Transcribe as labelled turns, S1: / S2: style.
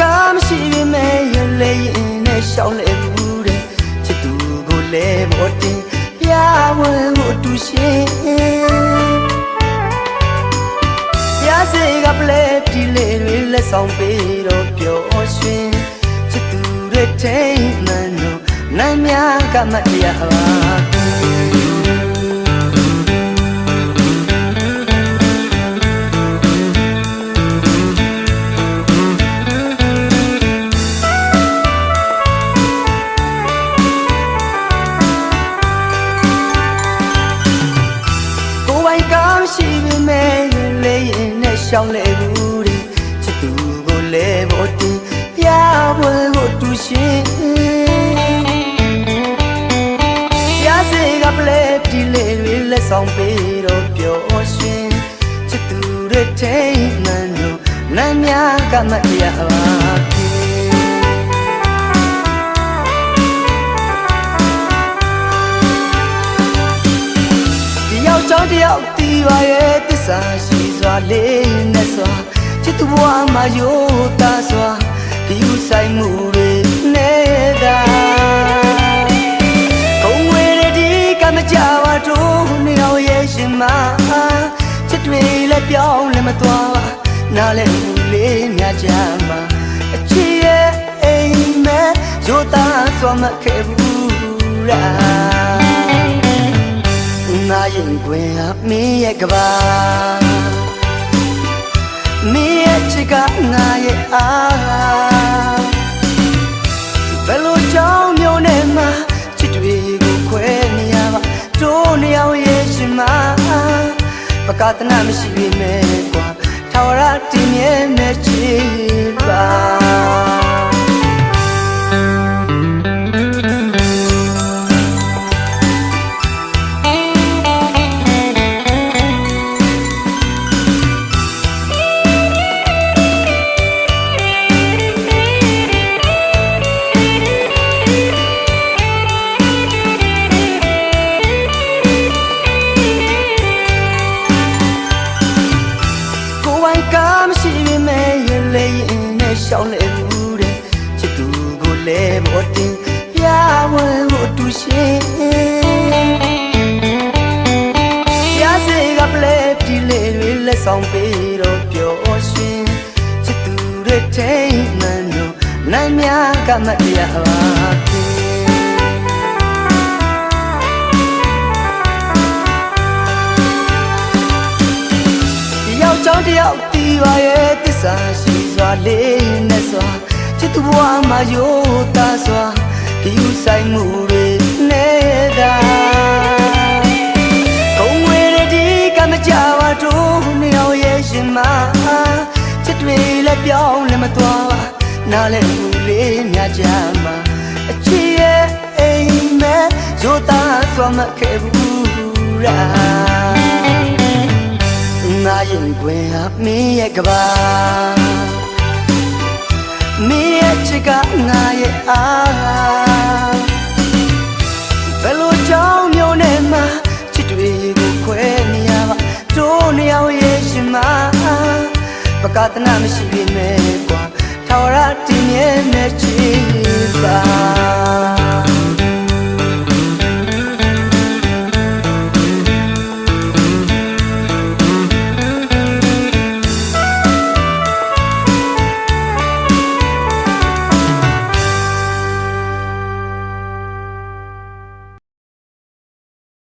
S1: ကားမရှိပေမဲ့ရင်လေရင်နဲ့ရှောင်းလေဘူးတဲ့ချစ်သူကိုလည်းမတင်ပြဝဲကိုတူရှင်ပြစေကပလဲဒီလေတွေလက်ဆောင်ပေးတော့ပျော်ရွှင်ချစ်သူတွေထိတ်မှန်တော့နိုင်များကမတရားပါ ရင်နဲ့ရှောင်းလေဘူးတဲ့ချစ်သူကိုလဲဖို့တင်ပြပွဲကိုတူရှင်ရစေကပလဲဒီလေတွေလက်ဆောင်ပေးတော့ပျော်ရွှင်ချစ်သူတွေထိန်မှန်တော့နမ်းများကမတရားပါ တယောက်တီးပါရဲ့တစ္ဆာရှိစွာလေးနဲ့စွာချစ်သူဘဝမှာရိုးသားစွာဒီဥဆိုင်မှုတွေနေတာကုံဝေရဒီကမကြပါတို့နေအောင်ရဲ့ရှင်မချစ်တွေလည်းပြောင်းလည်းမသွားပါနားလည်းမူလေးများကြမှာအချစ်ရဲ့အိမ်မဲ့ရိုးသားစွာမခဲ့ဘူးလား ငါရင်ခွင်ဟာမင်းရဲ့ကဘာမင်းရဲ့ချစ်ကငါရဲ့အားဘယ်လိုကြောင့်မျိုးနဲ့မှချစ်တွေကိုခွဲနေရပါတို့နေအောင်ရဲ့ရှင်မပကတနာမရှိပေမဲ့ကွာထာဝရတည်မြဲမဲ့ချစ် ကိုယ်ပိုင်ကားမရှိပေမဲ့ရလေရင်နဲ့ရှောင်းလေဘူးတဲ့ချစ်သူကိုလဲဘောတင်ပြဝဲကိုတူရှင်ရစေကပလဲဒီလေတွေလက်ဆောင်ပေးတော့ပျော်ရွှင်ချစ်သူတွေထိန်မှန်တော့နိုင်များကမတရားပါဖြ က်ျောင်းတယောက်တီးပါရဲ့တစ္ဆာရှိစွာလေးနဲ့စွာချစ်သူဘဝမှာရိုးသားစွာဒီဥဆိုင်မှုတွေနေတာကုံဝေရဒီကမကြပါတို့နေအောင်ရဲ့ရှင်မချစ်တွေလည်းပြောင်းလည်းမသွားပါနားလည်းမူလေးများကြမှာအချစ်ရဲ့အိမ်မဲ့ရိုးသားစွာမခဲ့ဘူးလားငါ ရင်ခွင်ဟာမင်းရဲ့ကဘာမင်းရဲ့ချစ်ကငါရဲ့အားဘယ်လိုကြောင့်မျိုးနဲ့မှချစ်တွေကိုခွဲနေရပါတို့နေအောင်ရဲ့ရှင်မပကတနာမရှိပေမဲ့ကွာထာဝရတည်မြဲမဲ့ချစ်ပါ